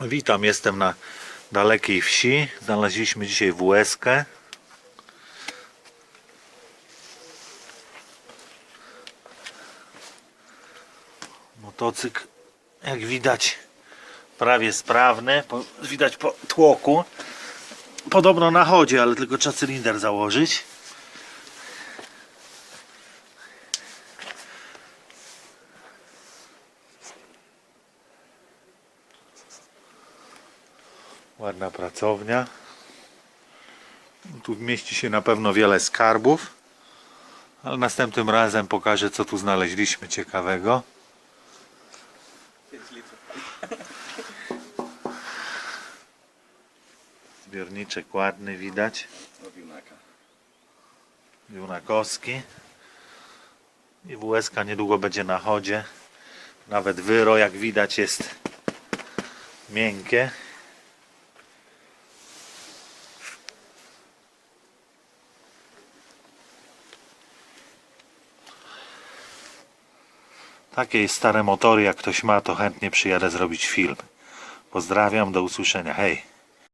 Witam, jestem na dalekiej wsi. Znaleźliśmy dzisiaj WSK. Motocykl, jak widać, prawie sprawny. Widać po tłoku. Podobno na chodzie, ale tylko trzeba cylinder założyć. Ładna pracownia. Tu mieści się na pewno wiele skarbów. Ale następnym razem pokażę, co tu znaleźliśmy ciekawego. 5 litrów. Zbiorniczek ładny widać. Junakowski. I WSK niedługo będzie na chodzie. Nawet wyro, jak widać, jest miękkie. Takie stare motory, jak ktoś ma, to chętnie przyjadę zrobić film. Pozdrawiam, do usłyszenia. Hej!